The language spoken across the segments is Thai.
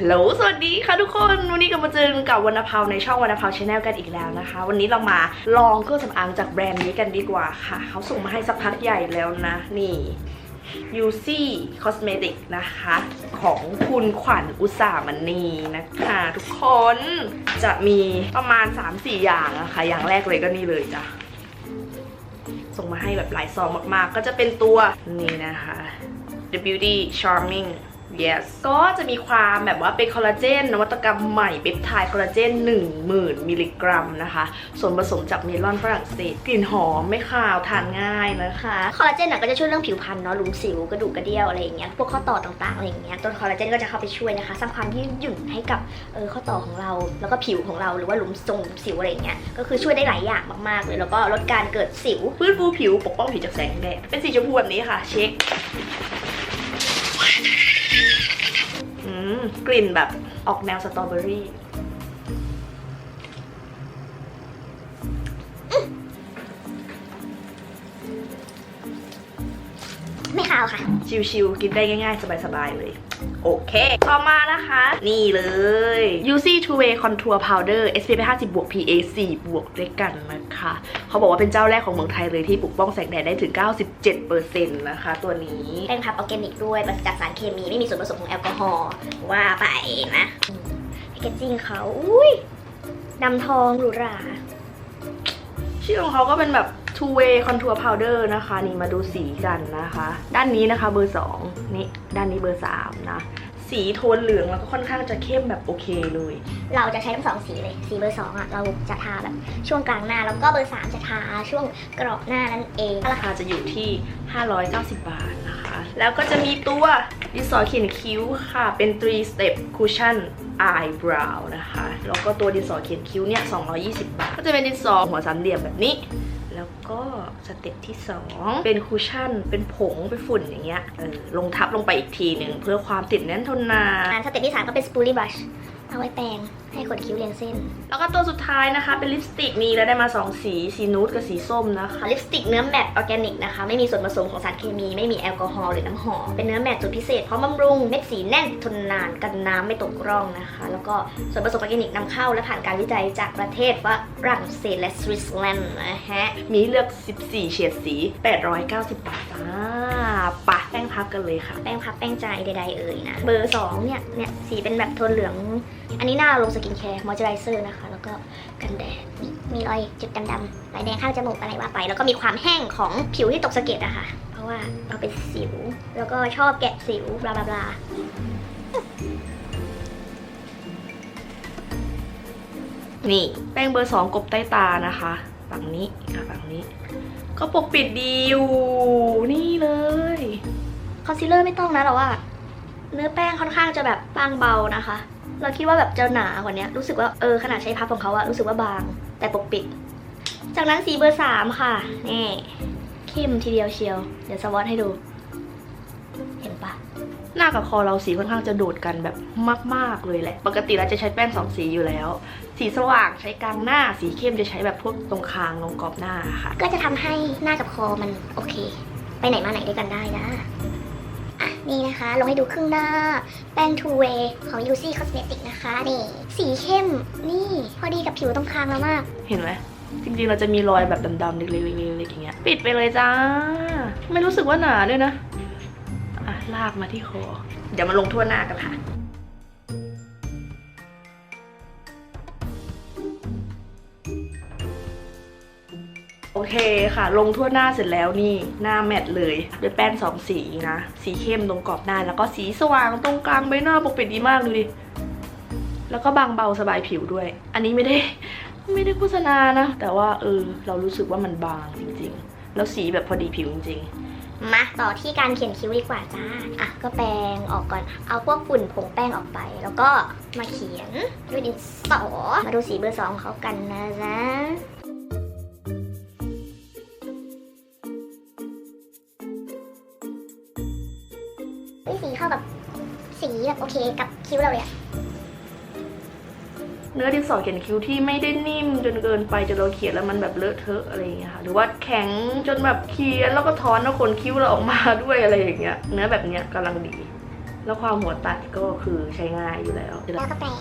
ฮัลโหล สวัสดีค่ะทุกคน วันนี้กลับมาเจอกับวรรณภาวในช่องวรรณภาวชาแนลกันอีกแล้วนะคะ วันนี้เรามาลองเครื่องสำอางจากแบรนด์นี้กันดีกว่าค่ะ เขาส่งมาให้สักพักใหญ่แล้วนะ นี่ UC Cosmetic นะคะ ของคุณขวัญอุตสามณีนะคะทุกคนจะมีประมาณ 3-4 อย่างอะคะอย่างแรกเลยก็นี่เลยจ้ะ ส่งมาให้แบบหลายซองมากๆ ก็จะเป็นตัวนี่นะคะ The Beauty Charming yes ก็จะมีความแบบว่าเป็นคอลลาเจนนวัตกรรมใหม่เปปไทด์คอลลาเจน10,000 มิลลิกรัมนะคะ ส่วนผสมจากเมลอนฝรั่งเศสกลิ่นหอมไม่คาวทานง่ายนะคะคอลลาเจนน่ะก็จะช่วยเรื่องผิวพรรณเนาะหลุมสิวกระดูกกระเดี่ยวอะไรอย่างเงี้ยพวกข้อต่อต่างๆอะไรอย่างเงี้ยตัวคอลลาเจนก็จะเข้าไปช่วยนะคะ สร้างความยืดหยุ่นให้กับเออข้อต่อของเรา แล้วก็ผิวของเราหรือว่าหลุมทรงสิวอะไรอย่างเงี้ยก็คือช่วยได้หลายอย่างมากๆเลยแล้วก็ลดการเกิดสิวฟื้นฟูผิวปกป้องผิวจากแสงแดดเป็นสีชมพูแบบนี้ค่ะเช็ค กลิ่นแบบออกแนวสตรอเบอรี่ไม่ขาวค่ะ ชิวๆ กินได้ง่ายๆ สบายๆ เลย โอเค ต่อมานะคะ นี่เลย UC Two Way Contour Powder SPF 50 บวก PA 4 บวกด้วยกันนะ คะ เขาบอกว่าเป็นเจ้าแรกของเมืองไทยเลยที่ปกป้องแสงแดดได้ถึง 97%นะคะ ตัวนี้ แป้งพับออร์แกนิกด้วยปราศจากสารเคมีไม่มีส่วนผสมของแอลกอฮอล์ว่าไปนะแพคเกจจิ้งเขาอุ้ยดำทองหรูหราชื่อของเขาก็เป็นแบบ two way contour powder นะคะ นี่มาดูสีกันนะคะ ด้านนี้นะคะเบอร์ 2 นี่ด้านนี้เบอร์ 3 นะ สีโทนเหลืองแล้วก็ค่อนข้างจะเข้มแบบโอเคเลย เราจะใช้ทั้งสองสีเลย สีเบอร์สองอะเราจะทาแบบช่วงกลางหน้า แล้วก็เบอร์สามจะทาช่วงกรอบหน้านั่นเอง ราคาจะอยู่ที่ 590 บาทนะคะ แล้วก็จะมีตัวดินสอเขียนคิ้วค่ะ เป็น3 step cushion eyebrow นะคะ แล้วก็ตัวดินสอเขียนคิ้วเนี่ย 220 บาท ก็จะเป็นดินสอหัวสามเหลี่ยมแบบนี้ แล้วก็สเต็ปที่ 2 เป็นคูชชั่น เป็นผง เป็นฝุ่นอย่างเงี้ยเออลงทับลงไปอีกทีหนึ่งเพื่อความติดแน่นทนนานงานสเต็ปที่ 3 ก็เป็นสปูลี่บัช เอาไว้แปรงให้ขนคิ้วเรียงเส้น แล้วก็ตัวสุดท้ายนะคะเป็นลิปสติกนี่แล้วได้มา 2 สี สีนูดกับสีส้มนะคะลิปสติกเนื้อแมตต์ออร์แกนิกนะคะ ไม่มีส่วนผสมของสารเคมี ไม่มีแอลกอฮอล์หรือน้ำหอม เป็นเนื้อแมตต์สูตรพิเศษพร้อมบำรุง เม็ดสีแน่นทนนานกันน้ำไม่ตกร่องนะคะ แล้วก็ส่วนผสมออร์แกนิกนำเข้าและผ่านการวิจัยจากประเทศฝรั่งเศสและสวิตเซอร์แลนด์นะฮะมีเลือก 14 เฉดสี 890 บาทอ่า ปะแป้งพับกันเลยค่ะ แป้งพับแป้งใจใดๆเอ่ยนะ เบอร์ 2 เนี่ย เนี่ยสีเป็นแบบโทนเหลือง อันนี้หน้าลงสกินแคร์มอยเจอไรเซอร์นะคะ แล้วก็กันแดดนี่มีรอยจุดดำๆรอยแดงข้างจมูกอะไรว่าไป แล้วก็มีความแห้งของผิวที่ตกสะเก็ดอะค่ะ เพราะว่าเราเป็นสิว แล้วก็ชอบแกะสิวบลาบลาบลานี่แป้งเบอร์ 2 กบใต้ตานะคะ ฝั่งนี้ค่ะฝั่งนี้ ก็ปกปิดดีอยู่นี่เลยคอนซีลเลอร์ไม่ต้องนะเราว่า เนื้อแป้งค่อนข้างจะแบบบางเบานะคะ เราคิดว่าแบบจะหนากว่านี้รู้สึกว่าเออขนาดใช้พับของเขาอะรู้สึกว่าบาง แต่ปกปิด จากนั้นสีเบอร์สามค่ะนี่เข้มทีเดียวเชียว เดี๋ยวสวอตให้ดู เห็นปะหน้ากับคอเราสีค่อนข้างจะโดดกันแบบมาก ๆ เลยแหละ ปกติเราจะใช้แป้งสองสีอยู่แล้ว สีสว่างใช้กลางหน้า สีเข้มจะใช้แบบพวกตรงคางตรงกรอบหน้าค่ะ ก็จะทำให้หน้ากับคอมันโอเค ไปไหนมาไหนด้วยกันได้นะอะนี่นะคะลงให้ดูครึ่งหน้า แป้ง Two Way ของ UC Cosmetic นะคะ นี่ สีเข้มนี่ พอดีกับผิวตรงคางเรามาก เห็นไหมจริงๆ เราจะมีรอยแบบดำๆเล็กๆๆๆอย่างเงี้ย ปิดไปเลยจ้า ไม่รู้สึกว่าหนาด้วยนะอะ ลากมาที่คอ เดี๋ยวมาลงทั่วหน้ากันค่ะ โอเคค่ะ ลงทั่วหน้าเสร็จแล้วนี่หน้าแมทเลยด้วยแป้งสองสีนะ สีเข้มตรงกรอบหน้า แล้วก็สีสว่างตรงกลางใบหน้าปกปิดดีมากดูดิ แล้วก็บางเบาสบายผิวด้วย อันนี้ไม่ได้ไม่ได้โฆษณานะ แต่ว่าเออเรารู้สึกว่ามันบางจริงๆ แล้วสีแบบพอดีผิวจริง มาต่อที่การเขียนคิ้วดีกว่าจ้า อะ ก็แปรงออกก่อน เอาพวกฝุ่นผงแป้งออกไป แล้วก็มาเขียนด้วยดินสอ มาดูสีเบอร์สองของเขากันนะจ๊ะสีเข้ากับสีแบบโอเคกับคิ้วเราเลยอะ เนื้อดินสอเขียนคิ้วที่ไม่ได้นิ่มจนเกินไปจนเราเขียนแล้วมันแบบเลอะเทอะอะไรอย่างเงี้ยค่ะหรือว่าแข็งจนแบบเขียนแล้วก็ถอนแล้วขนคิ้วเราออกมาด้วยอะไรอย่างเงี้ยเนื้อแบบเนี้ยกำลังดี แล้วความหัวตัดก็คือใช้ง่ายอยู่แล้วแล้วก็แปรง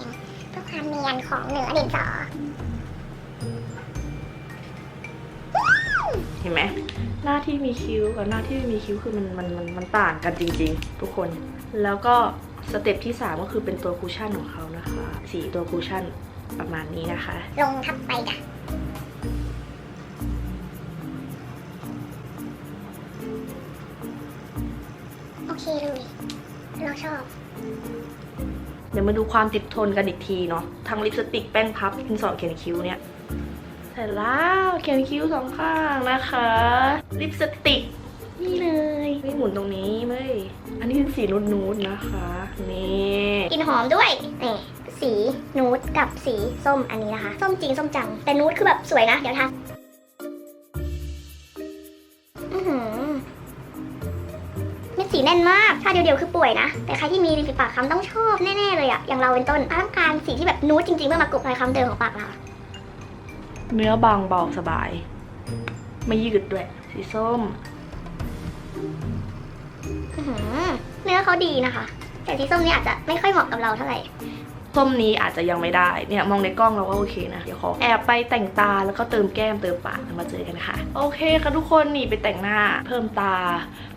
เพื่อความเนียนของเนื้อดินสอเห็นไหมหน้าที่มีคิ้วกับหน้าที่ไม่มีคิ้วคือมันมันมันมันต่างกันจริง ๆ ทุกคนแล้วก็ สเต็ปที่ 3 ก็คือเป็นตัวคูชั่นของเขานะคะ สีตัวคูชั่นประมาณนี้นะคะ ลงทับไปจ้ะโอเคเลย เราชอบ เดี๋ยวมาดูความติดทนกันอีกทีเนาะทั้งลิปสติกแป้งพับดินสอเขียนคิ้วเนี่ยเสร็จแล้วเขียนคิ้วสองข้างนะคะ ลิปสติก นี่เลยไม่หมุนตรงนี้เว้ยอันนี้เป็นสีนูดๆนะคะ นี่กลินหอมด้วยนี่สีนูดกับสีส้มอันนี้นะคะ ส้มจริงส้มจัง แต่นูดคือแบบสวยนะ เดี๋ยวทาอือหือเม็ดสีแน่นมากถ้าเดียวๆคือป่วยนะ แต่ใครที่มีริมฝีปากคล้ำต้องชอบแน่ๆเลยอะอย่างเราเป็นต้นต้องการสีที่แบบนูดจริงๆเพื่อมากลบรอยคล้ำเดิมของปากเราเนื้อบางเบาสบาย ไม่ยืดด้วย สีส้มอื้อหือ เนื้อเขาดีนะคะ แต่ที่ส้มนี่อาจจะไม่ค่อยเหมาะกับเราเท่าไหร่ส้มนี้อาจจะยังไม่ได้เนี่ยมองในกล้องเราก็โอเคนะ เดี๋ยวขอแอบไปแต่งตาแล้วก็เติมแก้มเติมปากมาเจอกันค่ะ โอเคค่ะทุกคนนี่ไปแต่งหน้าเพิ่มตา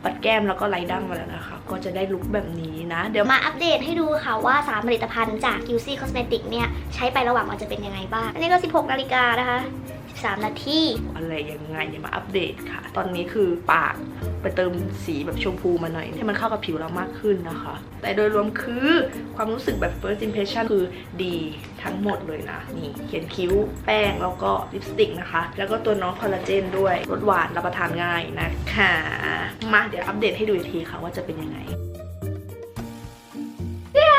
ปัดแก้มแล้วก็ไลดั้งมาแล้วนะคะ ก็จะได้ลุคแบบนี้นะเดี๋ยวเดี๋ยวมาอัปเดตให้ดูค่ะว่า 3 ผลิตภัณฑ์จาก UC Cosmetic เนี่ย ใช้ไประหว่างวันจะเป็นยังไงบ้าง อันนี้ก็ 16 นาฬิกานะคะ 13 นาทีอะไรยังไงอย่ามาอัปเดตค่ะ ตอนนี้คือปากไปเติมสีแบบชมพูมาหน่อย ให้มันเข้ากับผิวเรามากขึ้นนะคะ แต่โดยรวมคือความรู้สึกแบบ first impression คือดีทั้งหมดเลยนะ นี่ เขียนคิ้ว แป้งแล้วก็ลิปสติกนะคะ แล้วก็ตัวน้องคอลลาเจนด้วยรสหวานรับประทานง่ายนะคะ มาเดี๋ยวอัปเดตให้ดูอีกทีค่ะว่าจะเป็นยังไงย่า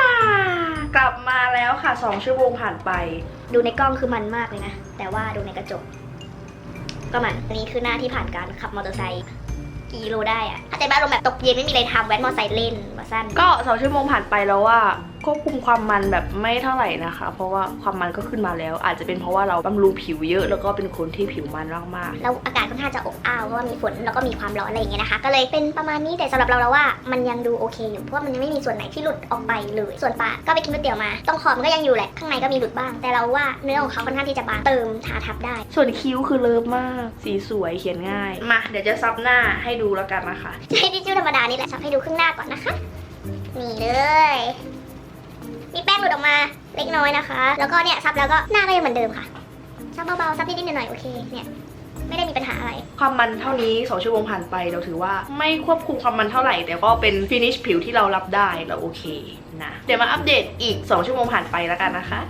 กลับมาแล้วค่ะ 2 ชั่วโมงผ่านไป ดูในกล้องคือมันมากเลยนะ แต่ว่าดูในกระจก ก็มันอันนี้คือหน้าที่ผ่านการขับมอเตอร์ไซค์กี่โลได้อะอาจจะบ้านลมณ์แบบตกเย็นไม่มีอะไรทำแว้นมอเตอร์ไซค์เล่นมาสั้นก็สองชั่วโมงผ่านไปแล้วว่า ควบคุมความมันแบบไม่เท่าไหร่นะคะ เพราะว่าความมันก็ขึ้นมาแล้ว อาจจะเป็นเพราะว่าเราบำรุงผิวเยอะแล้วก็เป็นคนที่ผิวมันมากแล้วอากาศค่อนข้างจะอบอ้าวเพราะว่ามีฝนแล้วก็มีความร้อนอะไรอย่างเงี้ยนะคะ ก็เลยเป็นประมาณนี้แต่สำหรับเราเราว่ามันยังดูโอเคอยู่เพราะว่ามันยังไม่มีส่วนไหนที่หลุดออกไปเลยส่วนปากก็ไปกินก๋วยเตี๋ยวมาตรงขอบมันก็ยังอยู่แหละข้างในก็มีหลุดบ้าง แต่เราว่าเนื้อของเขาค่อนข้างที่จะบางเติมทาทับได้ๆส่วนคิ้วคือเลิฟมาก สีสวยเขียนง่ายมาเดี๋ยวจะซับหน้าให้ดูแล้วกันนะคะใช้ทิชชู่ธรรมดานี่แหละซับให้ดูครึ่งหน้าก่อนนะคะนี่เลย มีแป้งหลุดออกมาเล็กน้อยนะคะ แล้วก็เนี่ยซับแล้วก็หน้าก็ยังเหมือนเดิมค่ะซับเบาๆซับนิดๆหน่อยๆโอเคเนี่ยไม่ได้มีปัญหาอะไร ความมันเท่านี้สองชั่วโมงผ่านไปเราถือว่าไม่ควบคุมความมันเท่าไหร่ แต่ก็เป็นฟินิชผิวที่เรารับได้เราโอเคนะ เดี๋ยวมาอัปเดตอีก 2 ชั่วโมงผ่านไปแล้วกันนะคะ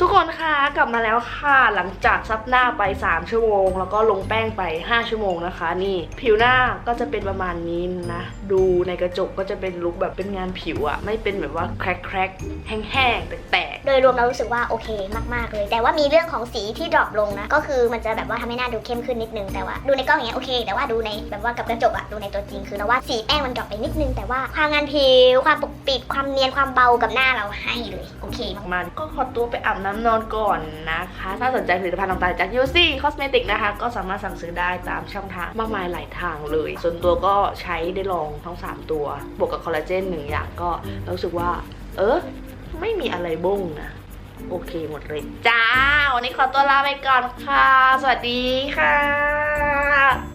ทุกคนคะกลับมาแล้วค่ะหลังจากซับหน้าไป 3 ชั่วโมง แล้วก็ลงแป้งไป 5 ชั่วโมงนะคะ นี่ผิวหน้าก็จะเป็นประมาณนี้นะ ดูในกระจกก็จะเป็นลุคแบบเป็นงานผิวอะไม่เป็นแบบว่าแครกแครกๆแห้งๆแตกโดยรวมเรารู้สึกว่าโอเคมากๆเลย แต่ว่ามีเรื่องของสีที่ดรอปลงนะ ก็คือมันจะแบบว่าทำให้หน้าดูเข้มขึ้นนิดนึงแต่ว่าดูในกล้องอย่างเงี้ยโอเค แต่ว่าดูในแบบว่ากับกระจกอะดูในตัวจริงคือเราว่าสีแป้งมันดรอปไปนิดนึงแต่ว่าความงานผิวความปกปิดความเนียนความเบากับหน้าเราให้เลยโอเคมากๆมาก็ขอตัวไปอาบน้ำนอนก่อนนะคะ ถ้าสนใจผลิตภัณฑ์ต่างๆจาก UC Cosmetic นะคะ ก็สามารถสั่งซื้อได้ตามช่องทางมากมายหลายทางเลย ส่วนตัวก็ใช้ได้ลองทั้ง 3 ตัว บวกกับคอลลาเจนหนึ่งอย่างก็รู้สึกว่า เออไม่มีอะไรบ้งนะ โอเคหมดเลยจ้า วันนี้ขอตัวลาไปก่อนค่ะ สวัสดีค่ะ